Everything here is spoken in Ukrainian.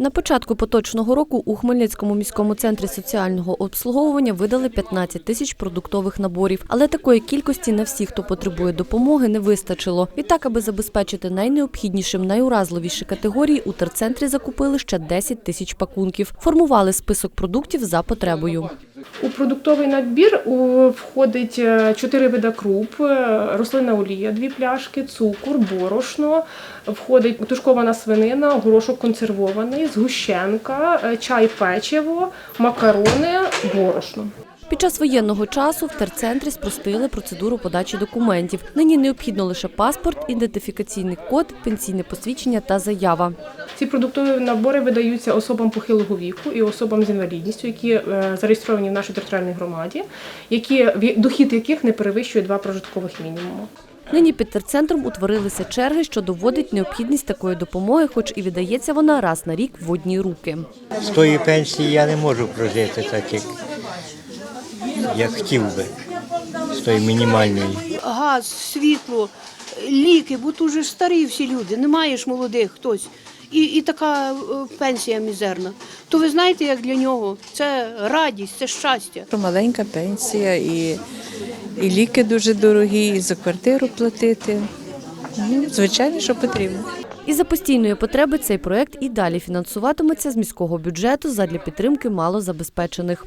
На початку поточного року у Хмельницькому міському центрі соціального обслуговування видали 15 тисяч продуктових наборів, але такої кількості на всіх, хто потребує допомоги, не вистачило. Відтак, аби забезпечити найнеобхіднішим найуразливіші категорії, у терцентрі закупили ще 10 тисяч пакунків. Формували список продуктів за потребою. У продуктовий набір входить е, чотири вида круп, рослина олія, дві пляшки, цукор, борошно, входить тушкована свинина, горошок консервований, згущенка, е, чай, печиво, макарони, борошно. Під час воєнного часу в терцентрі спростили процедуру подачі документів. Нині необхідно лише паспорт, ідентифікаційний код, пенсійне посвідчення та заява. Ці продуктові набори видаються особам похилого віку і особам з інвалідністю, які е, зареєстровані в нашій територіальній громаді, які дохід яких не перевищує два прожиткових мінімуму. Нині під терцентром утворилися черги, що доводить необхідність такої допомоги, хоч і віддається вона раз на рік в одні руки. З тої пенсії я не можу прожити так, як, як хотів би, з тої мінімальної. газ, світло, ліки, бо тут же ж старі всі люди, немає ж молодих хтось. І, і така е, пенсія мізерна. То ви знаєте, як для нього це радість, це щастя. Маленька пенсія і, і ліки дуже дорогі, і за квартиру платити. Ну, звичайно, що потрібно. І за постійної потреби цей проект і далі фінансуватиметься з міського бюджету задля підтримки малозабезпечених.